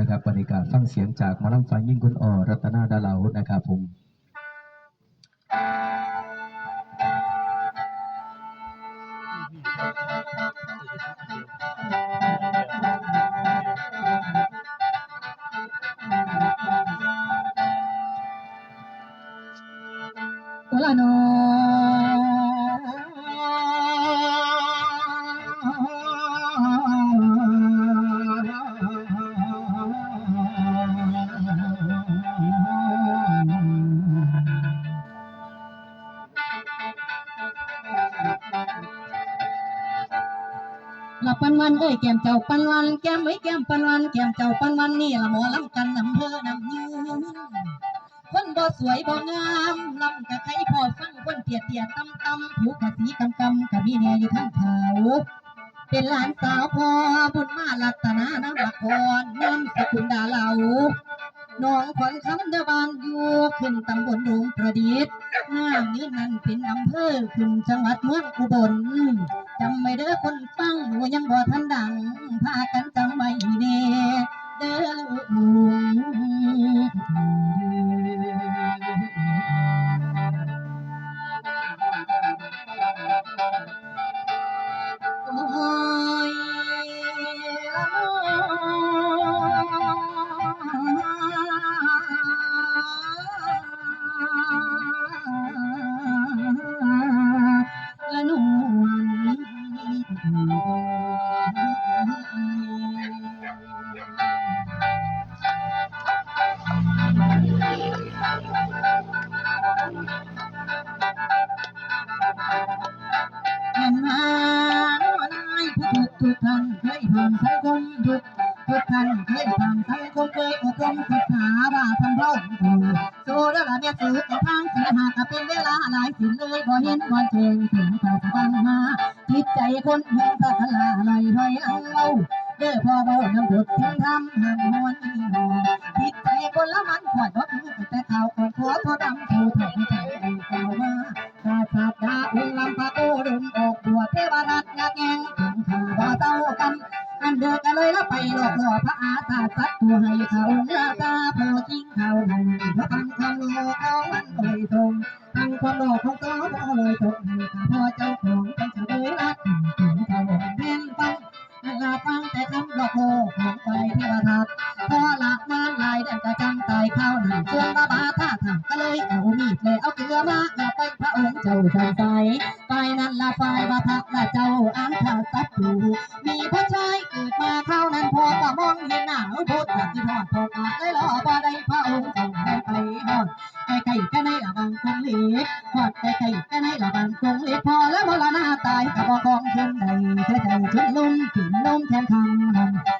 นะครับบรรยากาศฟังเสียงจากมอลำไฟยิ่งคุณอรัตนาดาเหลานะครับผมโอลาโน ยแก้มเจ้าปันวันแก้มไอ้แก้มปันวันแก้มเจ้าปันวันนี่ละหมอลำกันนำเภอนำยืนคนบ่สวยบ่งามลำกะใครพอฟังคนเตียเตียตำตำผิวกะสีกำกำกะมีแน่อยู่ทั้งเขาเป็นหลานสาวพอบุญมาลัตนาน้ำละครน้ำสกุลดาเหลา น้องขวัญคำตะบางอยู่ขึ้นตำบลดงประดิษฐ์น้ำนี้นั่นเป็นอำเภอขึ้นจังหวัดเมืองอุบลจำไม่เด้อคนฟังหนูยังบ่ทันดังพากันจำไว้แน่เด้อลูก ยผ่านสังคมทุกทุกท่านเคยผ่านสังคมเคยอบรมศึกษาว่าทำเท่าถูกโซดาละเมียสืบทางสหากเป็นเวลาหลายสินเลยบ่เห็นวันเชิงถึงภาษาบังมาจิตใจคนแห่งสัทลาลอยถอยเอาเด้อพ่อเบาน้ำบุตรทิ้งทำหันมวนอีหอจิตใจคนละมันขวดรถแต่ข่าวของผัวเขาดำผู้ถ่ายใจเก่ามากาสัตดาอุลำพะ พอละมาลายดันกระจังตายข้าหนังส่วนบาบาท่าทางก็เลยเอามีดเลยเอาเกลือมาเอาไปพระองค์เจ้าจังใสไปนั่นละฝ่ายบาทักละเจ้าอ้าถาสัตว์ถูมีพระชายเกิดมาเข้านั้นพอก็มองเห็นหน้าพุทธที่ทอดพออาเลยรอบ่ได้พระองค์เจ้าได้ไปหอดไก่ไก่แค่ในละบางคงเหล็กหอดไก่ไก่แค่ในละบางคงเหล็กพอแล้วมรณะตายกับบ่ของเช่นใดเสียใจจนลุ่มถึงลุ่มแทนคำนั้น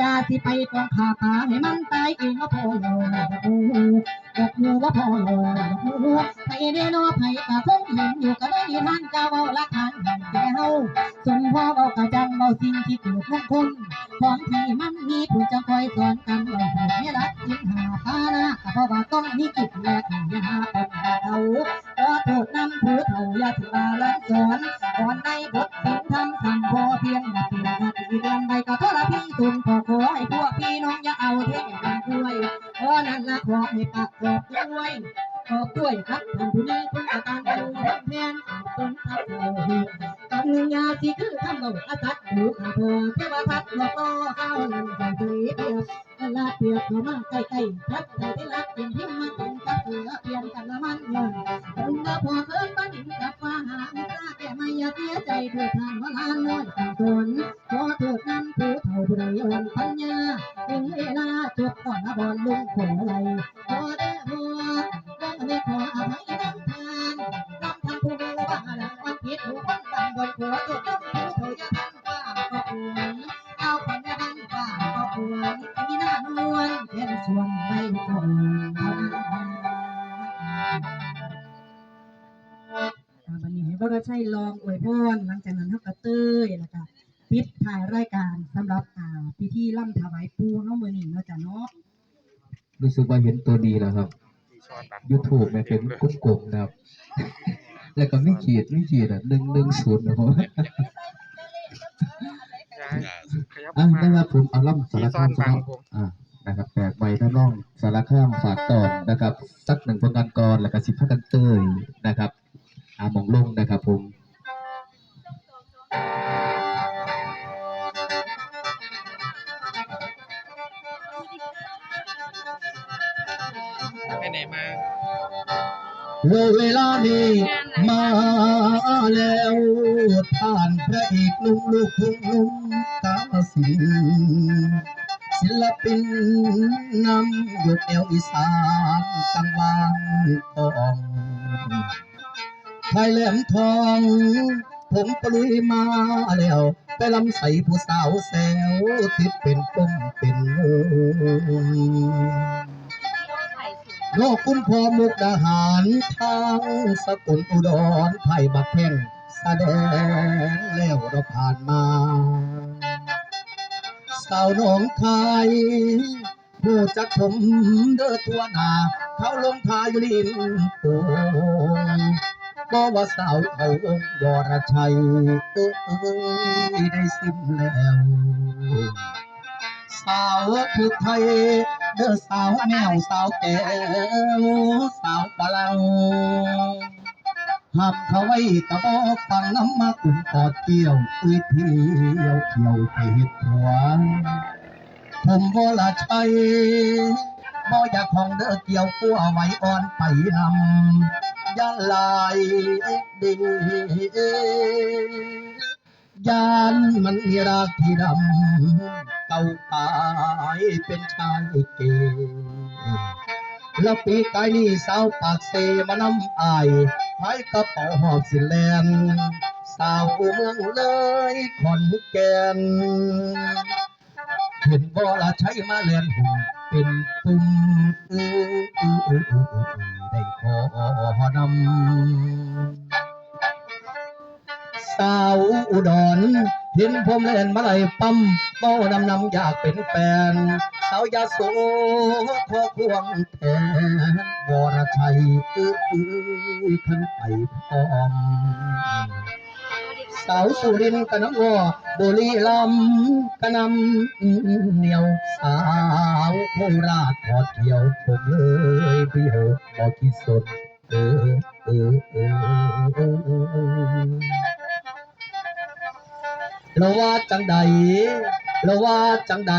กันนัญญาสิไปกองขาป่าให้มันตายเองก็พอเลยโอ้บอกอยู่ว่าพอเลยโอ้ไผเดนอไผกะคงเห็นอยู่ก็ได้ยินท่านเจ้าเว้าละคันแห่งแก่เฮาสมพ่อเว้ากะจังเว้าสิ่งที่เกิดมงคลของที่มันมีผู้จะคอยสอนกันไว้ให้ไม่รักยิ่งหาพานะเพราะว่าต้องมีกิจและขันยาเป็นเขาขอโทษนำผู้เฒ่าอย่าถือว่าละสอนก่อนในบทสินทำทำพอเพียงนาทีากขอบด้วยขอบด้วยครับท่านผู้นี้คุณอาการดูแมนต้นทับเราหีกำเนิดยาที่คือทำเอาอาตัดหูข้าพอเทวทัดหลอกล่อข้าวหลังใส่สีเปียกลาเปียกเข้ามาใกล้ๆทัดใส่ที่รักเป็นพิ ให้พ่อชัยลองอวยพรหลังจากนั้นเฮาก็เต้ยแล้วก็ปิดถ่ายรายการสำหรับอ่าพิธีล่ำถวายปูเฮามื้อนี้เนาะจ้ะเนาะรู้สึกว่าเห็นตัวดีแล้วครับ YouTube เนี่ยเป็นกุ้งกลมนะครับ แล้วก็ไม่ขีดไม่ขีดอะหนึ่งหนึ่งศูนย์นะครับขยับอะมาได้ว่าผมเอาล่ำสารที่ซ่คาอมนสฟังนอผมอ่านะครับแปลกใบท่าน้องสารคามฝากตอนนะครับ สักหนึ่งผลงานกรแล้วก็สิบพักกันเตยนะครับ อามองลงนะครับผมไปไหนมาเวลานี้มาแล้วท่านพระเอกหนุ่มลูกทุ่งนุ่มกาสินศิลปินนำยกแอวอีสานกลางบานทอง ไทยแหลมทอง ผมปลุยมาแล้วไปลำใส่ผู้สาวแซวติดเป็นปมเป็นงูโลกคุ้มพอมุกดาหารทางสกุลอุดรไผ่บักเพ่งแสดงแล้วเราผ่านมาสาวหนองคายผู้จักผมเด้อตัวนา เขาลงทายอยู่ริมโขง ก็ว่าสาวเขาองค์วรชัยเอ้ยได้สิ้นแล้วสาวคือไทยเด้อสาวแมวสาวแก้วสาวปลาลังหับเขาไว้กระบอกฟังน้ำมากุ่มกอดเกี่ยวอุ้ยเที่ยวเที่ยวไปเห็ดหัวผมบ่ละชัยบ่อยากของเด้อเกี่ยวกัวไว้อ่อนไปนำ ยันลายดียานมันมีรากที่ดำเก่าตายเป็นชายเกย์แล้วปีกายนี้สาวปากเซมานำอายไว้กระเป๋าหอบสิแลนสาวเมืองเลยขอนแก่นเห็นบ่ละใช้มาเลียนหุ่น เป็นปุ่มเออเออเออเออเออได้ขอนำสาวอุดรเห็นผมเล่นมาไลปั๊มเมานำนำอยากเป็นแฟนสาวยาโสขอควงแทนวรชัยเอ้ยขันไปพร้อม สาวสุรินกะน้ำวอบุรีลำกะนำเหนียวสาวโคราชขอเที่ยวผมเลยพี่โหบอที่สุดเออเออเออเราว่าจังใดเราว่าจังใด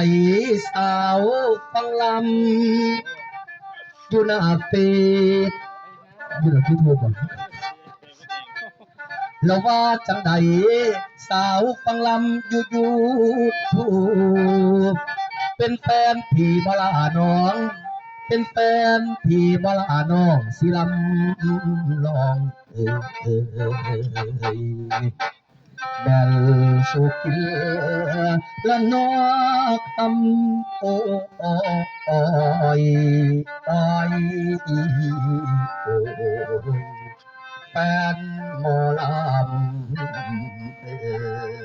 สาวฟังลำอยู่หน้าเฟซอยู่หน้าที่โทรก่อน เราว่าจังใดสาวฟังลำอยู่ยูทูบเป็นแฟนพี่บลาน้อง เป็นแฟนพี่บลาน้องสิลำลองเออเออเออเออแบลสุขีละนอคำโอ้โอ้โอ้ยอยโอ้ ยแฟนหมอลำเอ่ย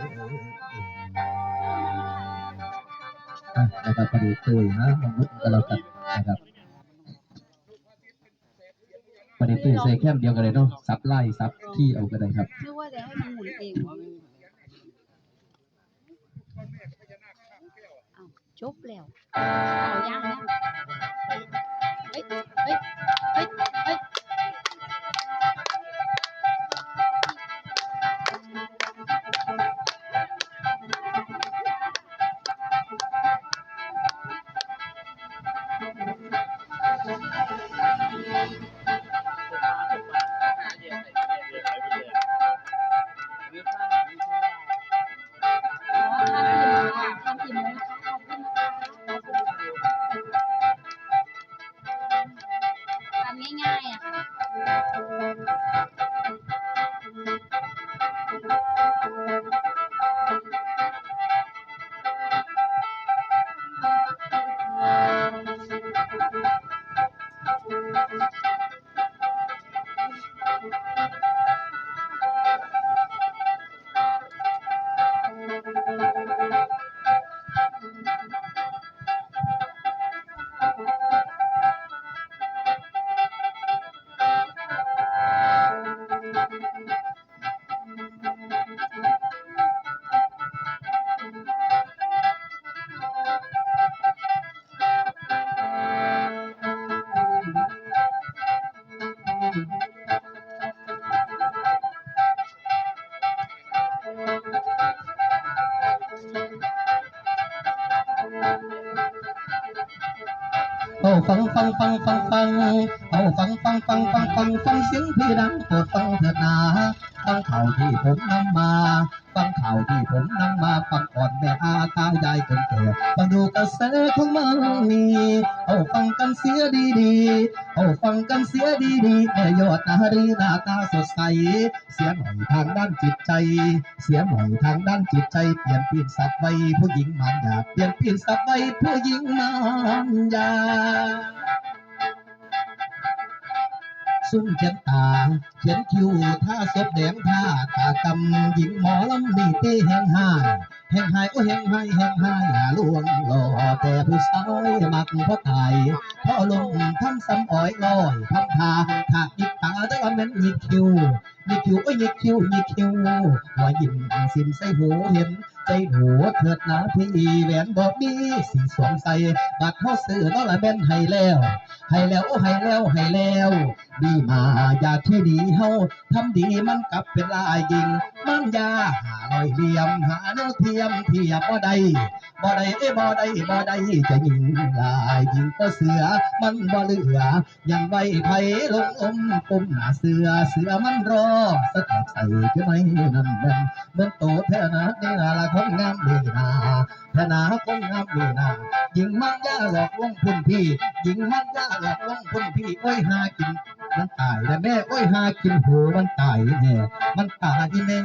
อะนะครับพอดีตุยนะมนุษย์กันแล้วกันนะครับพอดีตุยใส่แค่มเดียวกันเลยเนาะซับไล่ซับที่เอาก็ได้ครับนึกว่าจะให้มันหมุนเองวะอ้าวจบแล้วเอาย่างแล้ว ฟังฟังฟังฟังฟังเอาฟังฟังฟังฟังฟังฟังเสียงพี่ดังโปรดฟังเถิดนาฟังข่าวที่ผมนำมาฟังข่าที่ผมนำมาฟังก่อนแม่อาตายายคนแก่ฟังดูกระแสของมันมีเอาฟังกันเสียดีๆเอาฟังกันเสียดีๆแม่ยอดนารีหน้าตาสดใส เสียหน่อยทางด้านจิตใจ เสียหน่อยทางด้านจิตใจ เปลี่ยนเปลี่ยนสับไว้ผู้หญิงมันอยากเปลี่ยนเปลี่ยนสับไว้ผู้หญิงมันอยาก ซุ่มเขียนตา เขียนคิวท่าศพแดงท่าตากำหญิงหมอลำนี่เต้แห่งห้ายแห่งหายโอ้แห่งหายแห่งหายอย่าลวงหล่อแต่ผู้สาวมักพราะตายพราะลงทำซ้ำอ้อยลอยทำทาถากยิกตาได้ว่าแม่นยิกคิวยิกคิวโอ้ยยิกคิวยิกคิวหัวยิ้มสินใส่หูเห็นใจหัวเถิดนะพี่แหวนบอกมีสีสวมใส่บัดเขาซื้อนั่นละแม่นให้แล้ว ให้แล้วให้แล้วให้แล้ว ดีมาอย่าที่ดีเฮาทำดีมันกลับเป็นลายยิง มันยาหาลอยเหลี่ยมหาแนวเทียมเทียบบ่ได้บ่ได้เอ้บ่ได้บ่ได้จะยิงลายยิงก็เสือมันบ่เหลือยังไว้ไผลงอมปุ่มหาเสือเสือมันรอสะกดใส่จะไม่นั่นแม่นเหมือนโตแท้นะนี่ละคนงามดีนาแท้นาคนงามดีนา หญิงมังยาหลอกลวงพุ่นพี่หญิงมังยาหลอกลวงพุ่นพี่โอ้ยหากินมันตายแล้วแม่โอ้ยหากินหูมันตายแน่มันตายแน่